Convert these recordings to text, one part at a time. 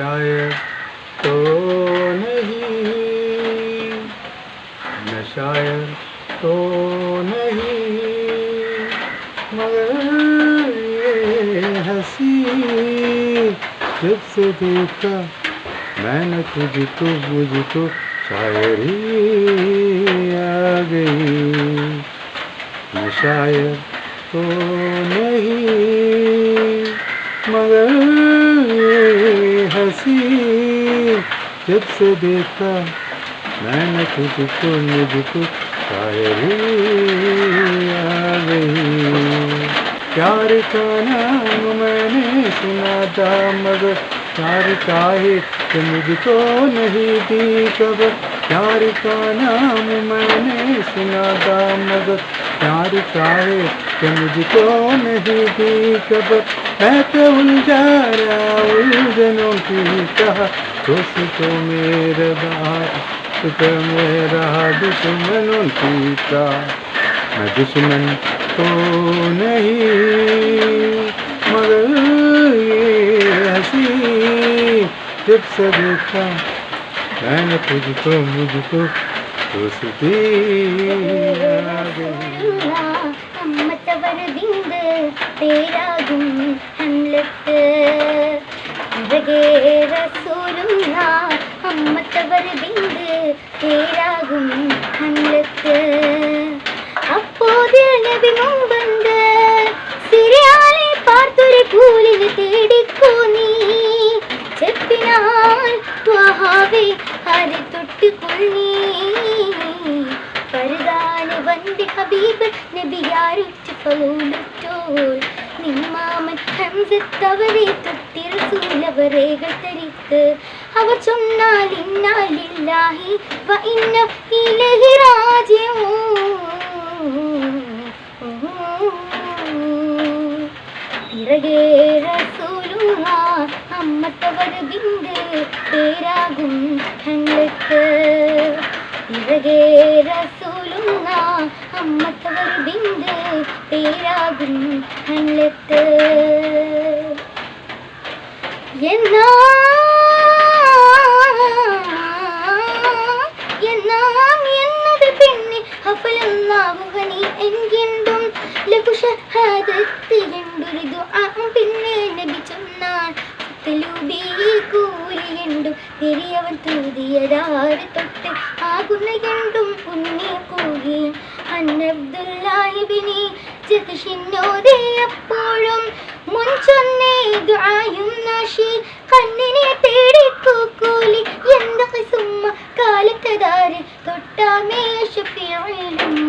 शायर तो नहीं। मैं शायर तो नहीं। मगर ये हँसी जब से देखा मैंने तुझको, मुझको शायरी आ गई। मैं शायर तो नहीं। मगर जब से देखा मैंने तुझको मुझको शायरी आ गई। प्यार का नाम मैंने सुना था, मगर प्यार का है कि मुझको नहीं दी खबर। प्यार का नाम मैंने सुना था, मगर प्यार का है कि मुझको नहीं दी कब मैं तो उलझा रहा उलझनों की कहा। दोस्तों मेरे बात तो मेरा दुश्मनों की का मैं दुश्मन तो नहीं, मगर ये हँसी जब से देखा, मैंने तुझको, मुझको दोस्ती। அம்மத்தவருதிந்து பேராகும் ஹம்லத்து இவகே ரசூலும் அம்மத்தவருதிந்து பேராகும் ஹம்லத்து அப்போது நபி முன்பந்த சிறியாலை பார்த்தொரு கூலில் தேடிக்கோ நீ. செப்பினால் துவாகாவே அதை தொட்டுக்கொள் நீ. വണ്ടി ഹബീബ് നബിയാരുറ്റ് ഫലൂലുറ്റോൾ നിമ്മാമൻ ഹംസത്തവരെ തൊട്ടി റസൂലവരേകൾ തരിത്ത് അവർ ചൊന്നാൽ ഇന്നാലില്ലാഹി വ ഇലഹി രാജ്യമോ പിറകേ റസൂലുള്ള അമ്മത്തവർ ബിന്ദ് പേരാകും ഹംലത്ത് പിറകേ റസൂലുള്ള അമ്മത്തവർ ബിന്ദ് പേരാകും അല്ലത്ത് എന്നാ പിന്നെ നബി പെരിയവൻ തൂതിയതാറ് തൊട്ട് ആകുന്ന എണ്ടും പുണ്യ കൂലിയും അന്നബ്ദുല്ലാഹിബിനി ജഗഷിന്നോദേ അപ്പോഴും മുൻചൊന്നേ ദുആയും നാശി. കണ്ണിനെ തേടി കൂക്കൂലി എന്താ സുമ്മ കാലത്തതാര് തൊട്ടാമേ ഷഫീഉമ്മ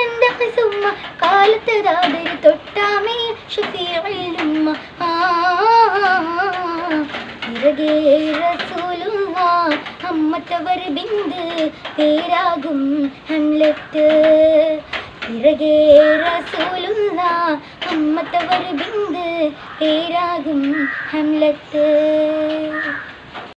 എന്താ സുമ്മ കാലത്തതാര് തൊട്ടാമേ ഷഫീഉമ്മ ആ ഇറകേ റസൂലുള്ള അമ്മത്തവർ ബിന്ദ്. പേരാകും ഹംലത്ത്. പിറകേ റസൂലുള്ള അമ്മത്തവർ ബിന്ദ് പേരാകും ഹംലത്ത്.